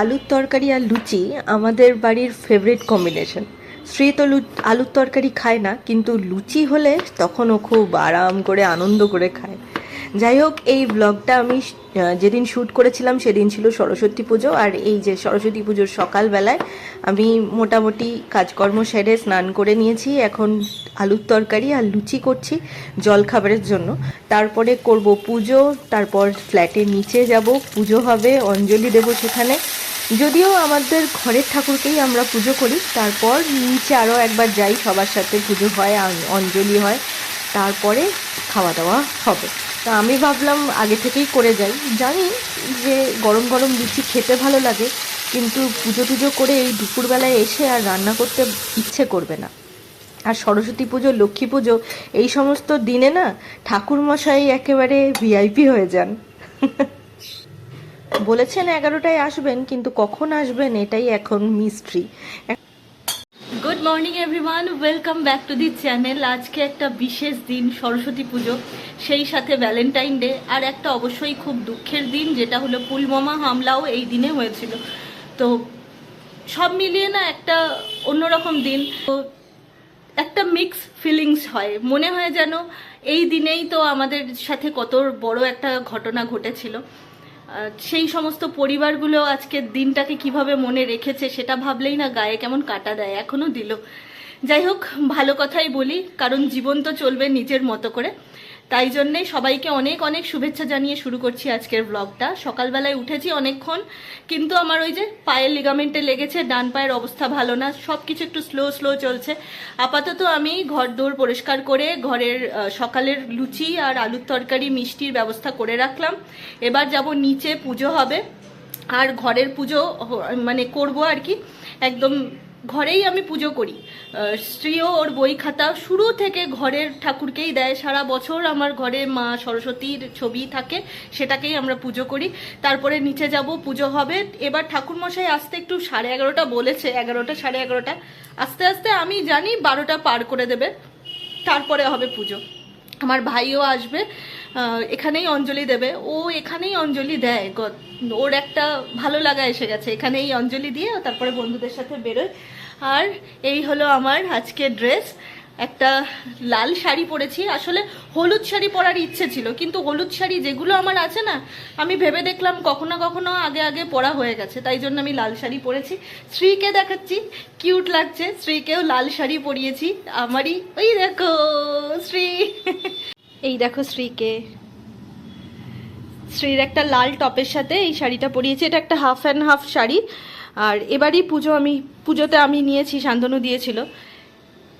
আলুর তরকারি আর লুচি আমাদের বাড়ির ফেভারিট কম্বিনেশন শ্রী তো আলুর তরকারি খায় না, কিন্তু লুচি হলে তখন ও খুব আরাম করে, আনন্দ করে খায়। যাই হোক, এই ব্লগটা আমি যেদিন শ্যুট করেছিলাম সেদিন ছিল সরস্বতী পুজো, আর এই যে সরস্বতী পুজোর সকালবেলায় আমি মোটামুটি কাজকর্ম সেরে স্নান করে নিয়েছি। এখন আলুর তরকারি আর লুচি করছি জল খাবারের জন্য। তারপরে করব পুজো, তারপর ফ্ল্যাটের নিচে যাব। পুজো হবে, অঞ্জলি দেব সেখানে। যদিও আমাদের ঘরের ঠাকুরকেই আমরা পুজো করি, তারপর নিচে আরও একবার যাই, সবার সাথে পুজো হয় অঞ্জলি হয়, তারপরে খাওয়া দাওয়া হবে। তা আমি ভাবলাম আগে থেকেই করে যাই। জানি যে গরম গরম লুচি খেতে ভালো লাগে, কিন্তু পুজো টুজো করে এই দুপুরবেলায় এসে আর রান্না করতে ইচ্ছে করবে না। আর সরস্বতী পুজো, লক্ষ্মী পুজো, এই সমস্ত দিনে না ঠাকুরমশাই একেবারে ভিআইপি হয়ে যান। বলেছেন এগারোটায় আসবেন, কিন্তু কখন আসবেন এটাই এখন mystery good morning everyone welcome back to the channel আজকে একটা বিশেষ দিন, সরস্বতী পুজো, সেই সাথে ভ্যালেন্টাইন ডে আর একটা অবশ্যই খুব দুঃখের দিন, যেটা হলো পুলওয়ামা হামলাও এই দিনে হয়েছিল। তো সব মিলিয়ে না একটা অন্যরকম দিন। তো একটা মিক্স ফিলিংস হয়। মনে হয় যেন এই দিনেই তো আমাদের সাথে কত বড় একটা ঘটনা ঘটেছিল। সেই সমস্ত পরিবারগুলো আজকের দিনটাকে কীভাবে মনে রেখেছে সেটা ভাবলেই না গায়ে কেমন কাটা দেয় এখনও দিল। যাই হোক, ভালো কথাই বলি, কারণ জীবন তো চলবে নিজের মতো করে। তাই জন্যে সবাইকে অনেক অনেক শুভেচ্ছা জানিয়ে শুরু করছি আজকের ব্লগটা সকালবেলায় উঠেছি অনেকক্ষণ, কিন্তু আমার ওই যে পায়ের লিগামেন্টে লেগেছে, ডান পায়ের অবস্থা ভালো না সব কিছু একটু স্লো স্লো চলছে। আপাতত আমি ঘর দৌড় পরিষ্কার করে ঘরের সকালের লুচি আর আলুর তরকারি, মিষ্টির ব্যবস্থা করে রাখলাম। এবার যাব নিচে পুজো হবে। আর ঘরের পুজো মানে করব আর কি, একদম ঘরেই আমি পুজো করি। স্ত্রীও ওর বই খাতা শুরু থেকে ঘরের ঠাকুরকেই দেয়। সারা বছর আমার ঘরে মা সরস্বতীর ছবি থাকে, সেটাকেই আমরা পুজো করি। তারপরে নিচে যাব, পুজো হবে। এবার ঠাকুরমশাই আসতে একটু সাড়ে এগারোটা বলেছে, এগারোটা, সাড়ে এগারোটা। আস্তে আস্তে আমি জানি বারোটা পার করে দেবে। তারপরে হবে পুজো। আমার ভাইও আসবে এখানেই অঞ্জলি দেবে। ও এখানেই অঞ্জলি দেয়। ওর একটা ভালো লাগা এসে গেছে। এখানেই অঞ্জলি দিয়ে তারপরে বন্ধুদের সাথে বেরোয়। আর এই হলো আমার আজকে ড্রেস একটা লাল শাড়ি পরেছি। আসলে হলুদ শাড়ি পরার ইচ্ছে ছিল, কিন্তু হলুদ শাড়ি যেগুলো আমার আছে না, আমি ভেবে দেখলাম কখনো কখনো আগে আগে পরা হয়ে গেছে, তাই জন্য আমি লাল শাড়ি পরেছি। শ্রীকে দেখাচ্ছি, কিউট লাগছে শ্রীকেও লাল শাড়ি পরিয়েছি, আমারই, ওই দেখো শ্রী এই দেখো শ্রীকে শ্রীর একটা লাল টপের সাথে এই শাড়িটা পরিয়েছি, এটা একটা হাফ অ্যান্ড হাফ শাড়ি, আর এবারই পুজো আমি, পুজোতে আমি নিয়েছি শান্তনু দিয়েছিল।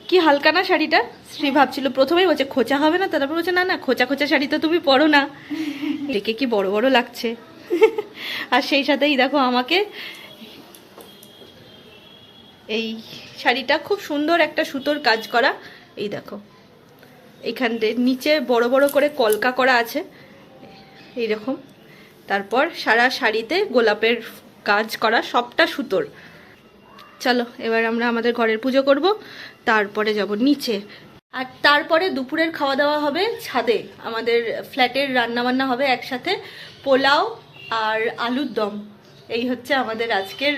কি হালকা না শাড়িটা? শ্রী ভাবছিল প্রথমেই, বলছে, খোঁচা হবে না তারপর বলছে, না না, খোঁচা খোঁচা শাড়ি তো তুমি পরো না। দেখে কি বড় বড় লাগছে। আর সেই সাথেই দেখো আমাকে এই শাড়িটা খুব সুন্দর একটা সুতোর কাজ করা। এই দেখো এইখানটে নিচে বড় বড় করে কলকা করা আছে। এইরকম। তারপর সারা শাড়িতে গোলাপের কাজ করা সবটা সুতোর। চলো, এবার আমরা আমাদের ঘরের পুজো করব। তারপরে যাব নিচে। আর তারপরে দুপুরের খাওয়া দাওয়া হবে ছাদে। আমাদের ফ্ল্যাটের রান্নাবান্না হবে একসাথে, পোলাও আর আলুর দম। এই হচ্ছে আমাদের আজকের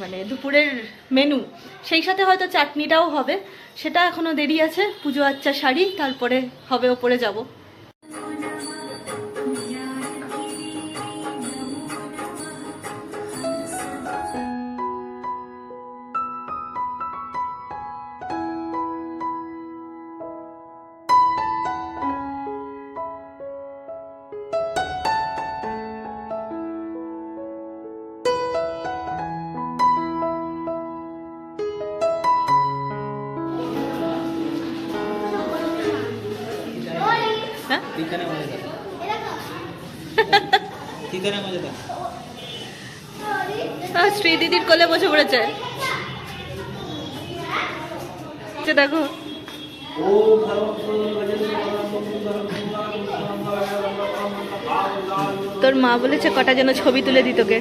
মানে দুপুরের মেনু সেই সাথে হয়তো চাটনিটাও হবে। সেটা এখনও দেরি আছে, পুজো আচ্চা শাড়ি তারপরে হবে ওপরে যাব। ঠিকানা মজা দিদির কোলে বসে পড়েছে দেখো তোর মা বলেছে কটা যেন ছবি তুলে দিত তোকে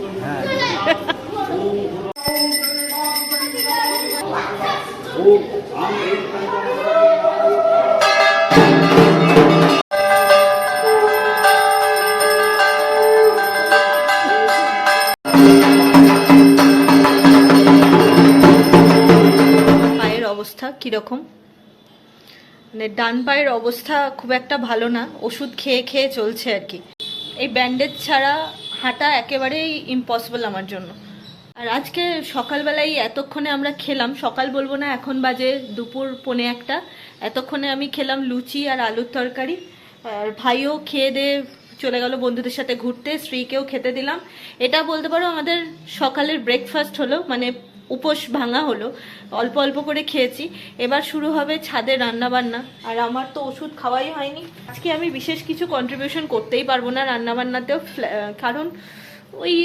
ও কীরকম? মানে ডান পায়ের অবস্থা খুব একটা ভালো না, ওষুধ খেয়ে খেয়ে চলছে আর কি। এই ব্যান্ডেজ ছাড়া হাঁটা একেবারেই ইম্পসিবল আমার জন্য। আর আজকে সকালবেলায় এতক্ষণে আমরা খেলাম, সকাল বলব না, এখন বাজে দুপুর পনে একটা। এতক্ষণে আমি খেলাম লুচি আর আলুর তরকারি। আর ভাইও খেয়ে দিয়ে চলে গেল বন্ধুদের সাথে ঘুরতে স্ত্রীকেও খেতে দিলাম। এটা বলতে পারো আমাদের সকালের ব্রেকফাস্ট হলো মানে উপোস ভাঙা হলো। অল্প অল্প করে খেয়েছি। এবার শুরু হবে ছাদে রান্না বান্না আর আমার তো ওষুধ খাওয়াই হয়নি। আজকে আমি বিশেষ কিছু কন্ট্রিবিউশন করতেই পারব না রান্না বান্নাতেও কারণ ওই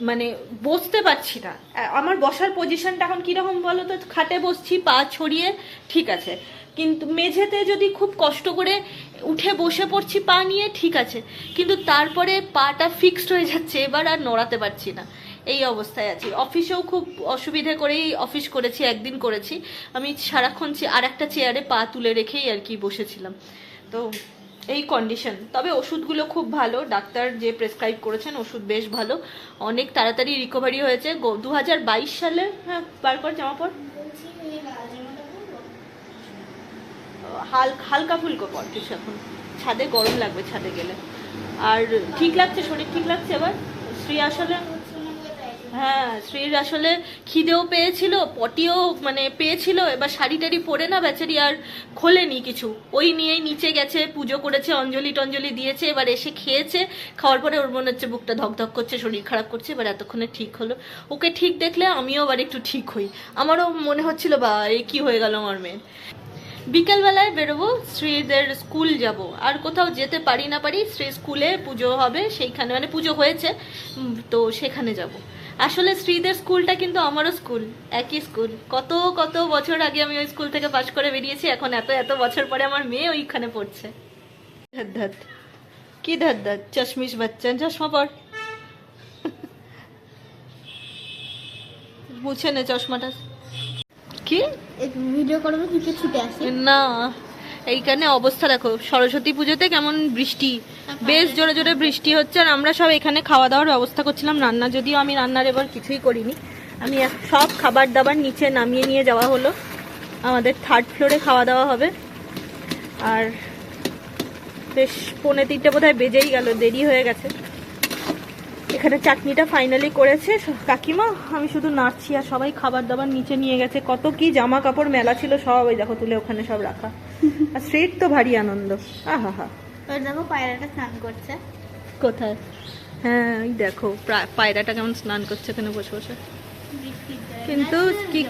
মানে বসতে পারছি না। আমার বসার পজিশনটা এখন কীরকম বলো তো? খাটে বসছি, পা ছড়িয়ে, ঠিক আছে। কিন্তু মেঝেতে যদি খুব কষ্ট করে উঠে বসে পড়ছি, পা নিয়ে, ঠিক আছে। কিন্তু তারপরে পাটা ফিক্সড হয়ে যাচ্ছে। এবার আর নড়াতে পারছি না। এই অবস্থায় আছি। অফিসেও খুব অসুবিধে করেই অফিস করেছি, একদিন করেছি। আমি সারাক্ষণ আর একটা চেয়ারে পা তুলে রেখেই আর কি বসেছিলাম। তো এই কন্ডিশন তবে ওষুধগুলো খুব ভালো। ডাক্তার যে প্রেসক্রাইব করেছেন, ওষুধ বেশ ভালো। অনেক তাড়াতাড়ি রিকভারি হয়েছে। দু হাজার বাইশ সালে হ্যাঁ বার কর জামা পর। হাল, হালকা ফুলকো পর কিছু এখন। ছাদে গরম লাগবে, ছাদে গেলে। আর ঠিক লাগছে, শরীর ঠিক লাগছে এবার? শ্রী আসলে হ্যাঁ শ্রীর আসলে খিদেও পেয়েছিল, পটিও মানে পেয়েছিল, এবার শাড়ি টাড়ি পরে না বেচারি আর খোলেনি কিছু। ওই নিয়েই নিচে গেছে, পুজো করেছে, অঞ্জলি টঞ্জলি দিয়েছে, এবার এসে খেয়েছে, খাওয়ার পরে ওর মনে হচ্ছে বুকটা ধকধক করছে, শরীর খারাপ করছে, এবার এতক্ষণে ঠিক হলো। ওকে ঠিক দেখলে আমিও আবার একটু ঠিক হই। আমারও মনে হচ্ছিল, বা এই কি হয়ে গেল আমার মেয়ে। বিকেলবেলায় বেরোবো শ্রীদের স্কুল যাব। আর কোথাও যেতে পারি না পারি শ্রী স্কুলে পুজো হবে, সেইখানে মানে পুজো হয়েছে তো সেখানে যাব। আসলে শ্রীদের স্কুলটা কিন্তু আমারও স্কুল একই স্কুল। কত কত বছর আগে আমি ওই স্কুল থেকে পাশ করে বেরিয়েছি এখন এত এত বছর পরে আমার মেয়ে ওইখানে পড়ছে। ধাত ধাত কি ধাত ধাত চশমিশ বাচ্চা চশমা পর। মুছে নে চশমাটা। কি? ভিডিও করব ছুটে আসে না এইখানে অবস্থা দেখো সরস্বতী পুজোতে কেমন বৃষ্টি বেশ জোরে জোরে বৃষ্টি হচ্ছে আর আমরা সব এখানে খাওয়া দাওয়ার ব্যবস্থা করছিলাম। রান্না যদিও আমি রান্নার এবার কিছুই করিনি। আমি সব খাবার দাবার নিচে নামিয়ে নিয়ে যাওয়া হলো। আমাদের থার্ড ফ্লোরে খাওয়া দাওয়া হবে। আর বেশ পৌনে তিনটে বোধহয় বেজেই গেল, দেরি হয়ে গেছে। এখানে চাটনিটা ফাইনালি করেছে। কাকিমা, আমি শুধু নাচছি আর সবাই খাবার দাবার নিচে নিয়ে গেছে। কত কি জামা কাপড় মেলা ছিল সব ওই দেখো তুলে ওখানে সব রাখা। আর স্ট্রিট তো ভারী আনন্দ। আহা হা। ওই দেখো পায়রাটা স্নান করছে। কোথায়? হ্যাঁ ওই দেখো পায়রাটা কেমন স্নান করছে এখানে বসে বসে। কিন্তু কি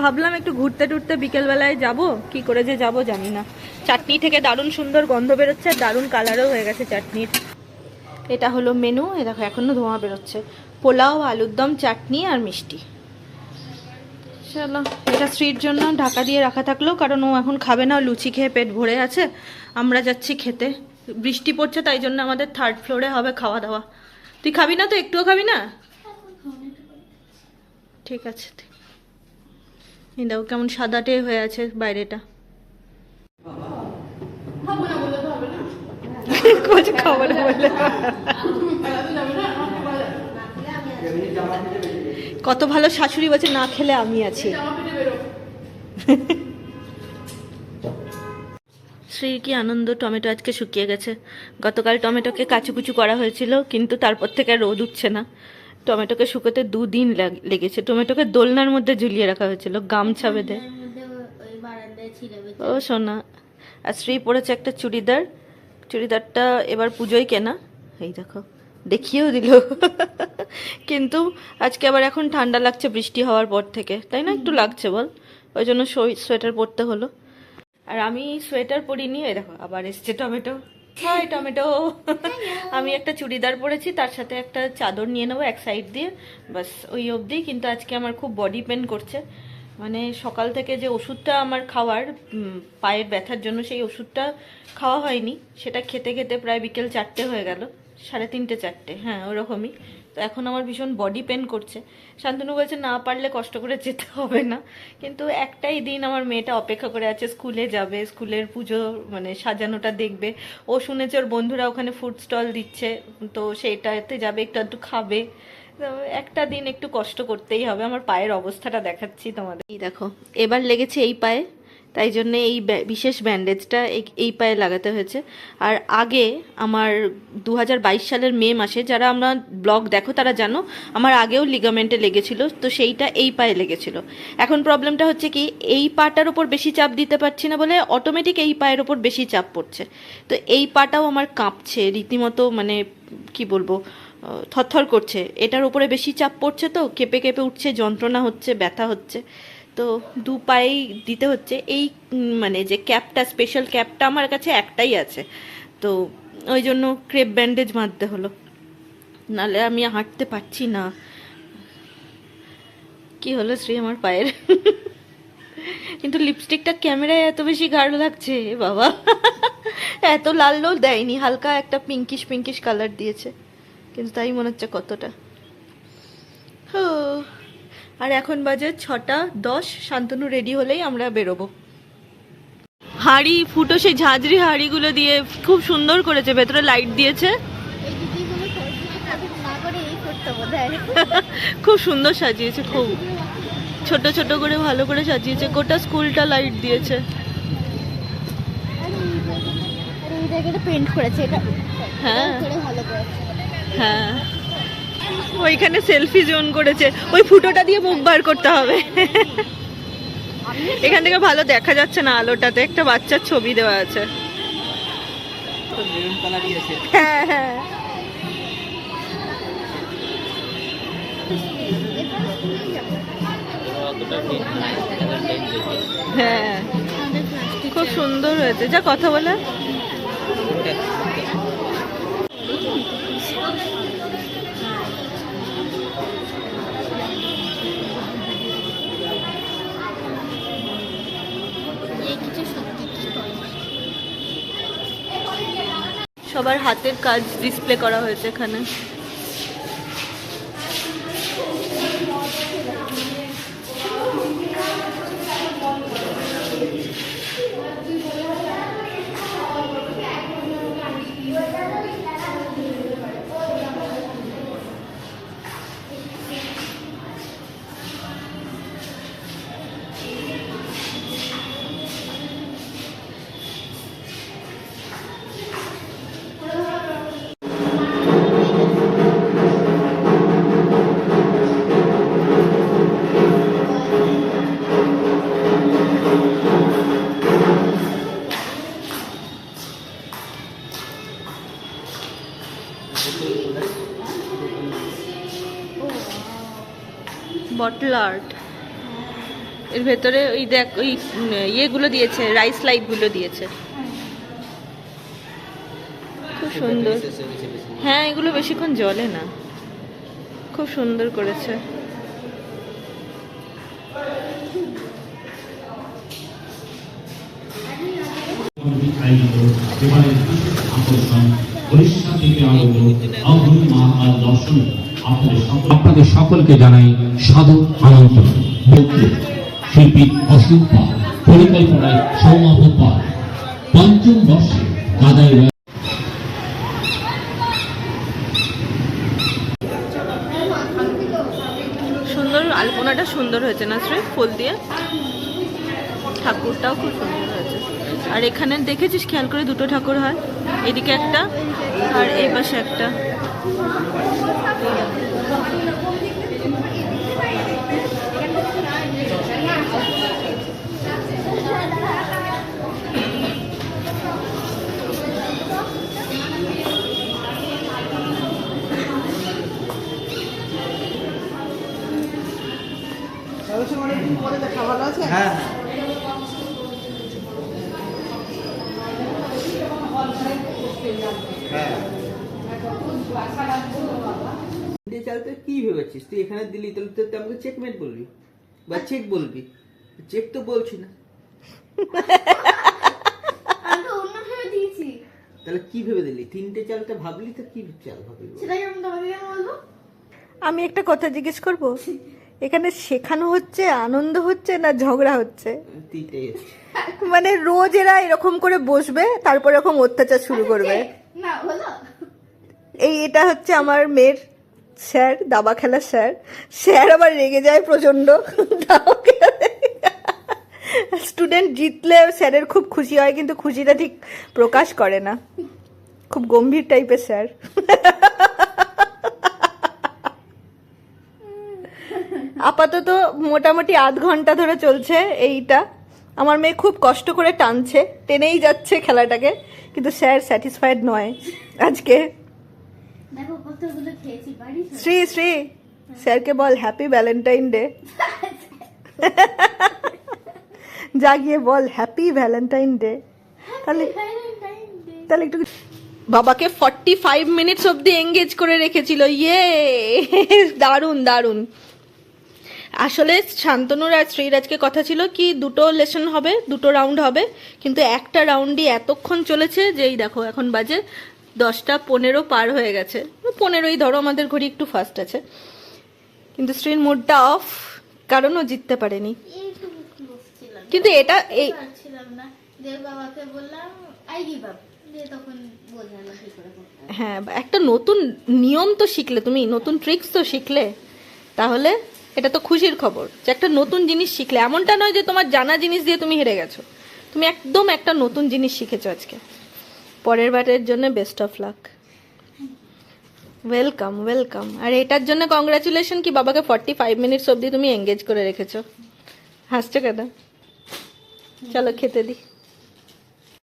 ভাবলাম একটু ঘুরতে টুরতে বিকেলবেলায় যাব কি করে যে যাব জানি না। চাটনি থেকে দারুণ সুন্দর গন্ধ বেরোচ্ছে আর দারুণ কালারও হয়ে গেছে চাটনির। এটা হলো মেনু এ দেখো এখনও ধোঁয়া বেরোচ্ছে। পোলাও আলুর দম চাটনি আর মিষ্টি। চলো এটা স্ত্রীর জন্য ঢাকা দিয়ে রাখা থাকল কারণ ও এখন খাবে না লুচি খেয়ে পেট ভরে আছে। আমরা যাচ্ছি খেতে। বৃষ্টি পড়ছে তাই জন্য আমাদের থার্ড ফ্লোরে হবে খাওয়া দাওয়া তুই খাবি না তো? একটুও খাবি না? ঠিক আছে দেখো কেমন সাদাটে হয়ে আছে বাইরেটা। কিছু খাব না বলে। কত ভালো শাশুড়ি বলছে না খেলে আমি আছি। শ্রীর কি আনন্দ টমেটো আজকে শুকিয়ে গেছে। গতকাল টমেটোকে কাচুকুচু করা হয়েছিল কিন্তু তারপর থেকে আর রোদ উঠছে না। টমেটোকে শুকোতে দুদিন লাগ- লেগেছে। টমেটোকে দোলনার মধ্যে ঝুলিয়ে রাখা হয়েছিল গামছা বেঁধে। ও সোনা। আর শ্রী পরেছে একটা চুড়িদার। চুড়িদারটা এবার পুজোয় কেনা। এই দেখো। দেখিয়েও দিল। কিন্তু আজকে আবার এখন ঠান্ডা লাগছে বৃষ্টি হওয়ার পর থেকে। তাই না? একটু লাগছে বল? ওই জন্য সোয়েটার পরতে হলো। আর আমি সোয়েটার পরিনি এই দেখো আবার এসছে টমেটো। High tomato. আমি একটা চুড়িদার পরেছি তার সাথে একটা চাদর নিয়ে নেব এক সাইড দিয়ে। বাস ওই অবধি। কিন্তু আজকে আমার খুব বডি পেন করছে। মানে সকাল থেকে যে ওষুধটা আমার খাওয়ার পায়ের ব্যথার জন্য সেই ওষুধটা খাওয়া হয়নি সেটা খেতে খেতে প্রায় বিকেল চারটে হয়ে গেল। সাড়ে তিনটে, চারটে। হ্যাঁ ওরকমই। তো এখন আমার ভীষণ বডি পেন করছে। শান্তনু বলছে, না পারলে কষ্ট করে যেতে হবে না। কিন্তু একটাই দিন আমার মেয়েটা অপেক্ষা করে আছে, স্কুলে যাবে, স্কুলের পুজো মানে সাজানোটা দেখবে। ও শুনেছে ওর বন্ধুরা ওখানে ফুড স্টল দিচ্ছে, তো সেইটাতে যাবে, একটু একটু খাবে। একটা দিন একটু কষ্ট করতেই হবে। আমার পায়ের অবস্থাটা দেখাচ্ছি তোমাদের। দেখো, এবার লেগেছে এই পায়ে। তাই জন্য এই বিশেষ ব্যান্ডেজটা এই- পায়ে লাগাতে হয়েছে। আর আগে আমার দু হাজার বাইশ সালের মে মাসে যারা আমরা ব্লগ দেখো তারা জানো, আমার আগেও লিগামেন্টে লেগেছিল, তো সেইটা এই পায়ে লেগেছিল। এখন প্রবলেমটা হচ্ছে কি, এই পাটার ওপর বেশি চাপ দিতে পারছি না বলে অটোমেটিক এই পায়ের ওপর বেশি চাপ পড়ছে। তো এই পাটাও আমার কাঁপছে, রীতিমতো মানে কি বলব থরথর করছে। এটার উপরে বেশি চাপ পড়ছে তো, কেঁপে কেঁপে উঠছে, যন্ত্রণা হচ্ছে, ব্যথা হচ্ছে। তো দু পায়েই দিতে হচ্ছে। এই মানে যে ক্যাপটা স্পেশাল ক্যাপটা আমার কাছে একটাই আছে। তো ওই জন্য ক্রেপ ব্যান্ডেজ মারতে হলো। নালে আমি হাঁটতে পারছি না। কি হলো শ্রী আমার পায়ের? কিন্তু লিপস্টিকটা ক্যামেরায় এত বেশি গাঢ় লাগছে বাবা। এত লাল লাল দেয়নি, হালকা একটা পিঙ্কিশ পিঙ্কিশ কালার দিয়েছে। কিন্তু তাই মনে হচ্ছে কতটা। হো। আর এখন বাজে ছটা দশ। শান্তনু রেডি হলেই আমরা বেরোবো। হাড়ি ফুটো সেই ঝাঁঝরি হাড়িগুলো দিয়ে খুব সুন্দর করেছে ভেতরে লাইট দিয়েছে। খুব সুন্দর সাজিয়েছে খুব। ছোট ছোট করে ভালো করে সাজিয়েছে গোটা স্কুলটা লাইট দিয়েছে। হ্যাঁ। হ্যাঁ। ওইখানে সেলফি জোন করেছে। ওই ফুটোটা দিয়ে মুখ বার করতে হবে। এখান থেকে ভালো দেখা যাচ্ছে না আলোটাতে, একটা বাচ্চার ছবি দেওয়া আছে। হ্যাঁ হ্যাঁ। হ্যাঁ। খুব সুন্দর হয়েছে। যা কথা বলে। সবার হাতের কাজ ডিসপ্লে করা হয়েছে এখানে। বটল আর্ট এর ভেতরে ওই দেখ ওই ইয়েগুলো দিয়েছে রাইস লাইটগুলো দিয়েছে। খুব সুন্দর। হ্যাঁ এগুলো বেশিক্ষণ জ্বলে না। খুব সুন্দর করেছে। আকর্ষণ দর্শন আপনাদের সকলকে জানাই সাদর আমন্ত্রণ শিল্পী অশোক পাল, পরিকল্পনায় সৌমাভ পাল। পঞ্চম বর্ষে সুন্দর আলপনাটা সুন্দর হয়েছে না শ্রী? ফুল দিয়ে? ঠাকুরটাও খুব সুন্দর হয়েছে। আর এখানে দেখেছিস? খেয়াল করে দুটো ঠাকুর হয়। এদিকে একটা আর এই পাশে একটা। 我我下次 দিলি তাহলে তো তুই আমাকে চেকমেট বলবি বা চেক বলবি। চেক তো বলছি না। তাহলে কি ভেবে দিলি? তিনটে চালটা ভাবলি তো কি চাল ভাবলি সেটাই আমি তোমাকে কেন বলব? আমি একটা কথা জিজ্ঞেস করব? এখানে শেখানো হচ্ছে আনন্দ হচ্ছে না ঝগড়া হচ্ছে? তিনটে মানে রোজ এরা এরকম করে বসবে তারপর এরকম অত্যাচার শুরু করবে। না হলো এই এটা হচ্ছে আমার মেয়ের স্যার, দাবা খেলা, স্যার। স্যার আবার রেগে যায় প্রচণ্ড। দাবা খেলাতে স্টুডেন্ট জিতলে স্যারের খুব খুশি হয়, কিন্তু খুশিটা ঠিক প্রকাশ করে না। খুব গম্ভীর টাইপের, স্যার। আপাতত মোটামুটি আধ ঘণ্টা ধরে চলছে এইটা। আমার মেয়ে খুব কষ্ট করে টানছে, টেনেই যাচ্ছে খেলাটাকে, কিন্তু স্যার স্যাটিসফাইড নয় আজকে। দেখো কতগুলো খেয়েছি বাড়ি শ্রী শ্রী স্যারকে বল হ্যাপি ভ্যালেন্টাইন ডে যা গিয়ে বল হ্যাপি ভ্যালেন্টাইন ডে তাহলে তাহলে একটু বাবাকে ফর্টি ফাইভ মিনিটস অবধি এঙ্গেজ করে রেখেছিল। ইয়ে দারুণ দারুণ। আসলে শান্তনুর আর শ্রীর আজকে কথা ছিল কি দুটো লেসন হবে দুটো রাউন্ড হবে কিন্তু একটা রাউন্ডই এতক্ষণ চলেছে যে এই দেখো এখন বাজে দশটা পনেরো পার হয়ে গেছে। পনেরোই ধরো আমাদের ঘড়ি একটু ফাস্ট আছে। কিন্তু শ্রীর মুডটা অফ কারণ ও জিততে পারেনি। কিন্তু এটা এই। হ্যাঁ একটা নতুন নিয়ম তো শিখলে তুমি নতুন ট্রিক্স তো শিখলে তাহলে এটা তো খুশির খবর যে একটা নতুন জিনিস শিখলে। এমনটা নয় যে তোমার জানা জিনিস দিয়ে তুমি হেরে গেছো। তুমি একদম একটা নতুন জিনিস শিখেছো আজকে। পরের বারের জন্য best of luck welcome welcome আর এটার জন্য কংগ্রাচুলেশন কি? বাবাকে ফর্টি ফাইভ মিনিটস অবধি তুমি এঙ্গেজ করে রেখেছো। হাসছো কেন? চলো খেতে দিই